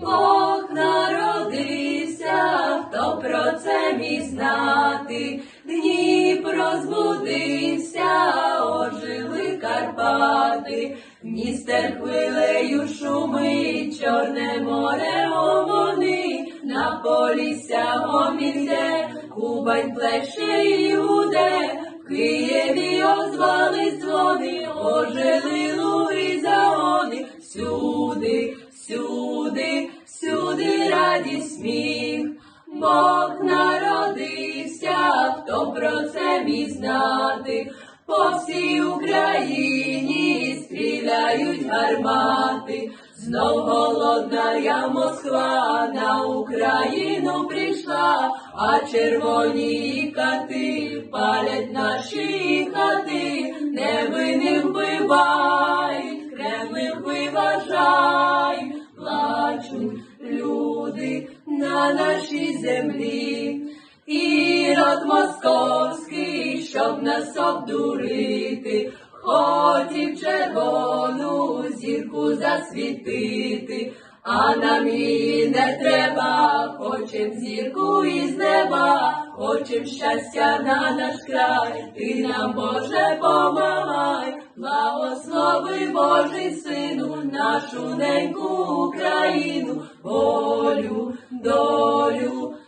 Бог народився, хто про це міг знати, Дніпро збудився, ожили Карпати, Дністер хвилею шумить, Чорне море омони, на полісся гоміде, Кубань плеще і гуде, Києві озвали дзвони, ожили луги заони, всюди, всюди, радість сміх. Бог народився, хто про це міг знати, по всій Україні стріляють гармати, знов голодна я Москва на Україну прийшла, а червоні кати палять наші хати, невинних вбивають, на нашій землі. Ірод московський, щоб нас обдурити, хотів червону зірку засвітити, а нам її не треба, хочем зірку із неба, хочем щастя на наш край, ти нам Боже помагай, благослови Божий сину, нашу неньку Україну, волю,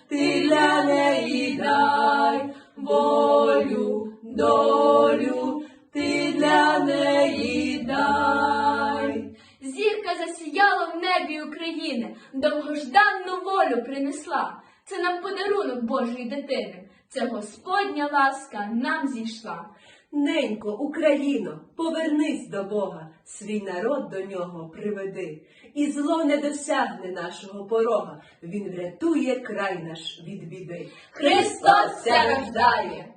ти для неї дай, волю, долю, ти для неї дай. Зірка засіяла в небі України, довгожданну волю принесла. Це нам подарунок Божої дитини. Це Господня ласка нам зійшла. Ненько, Україно, повернись до Бога, свій народ до нього приведи, і зло не досягне нашого порога, він врятує край наш від біди. Христос рождає!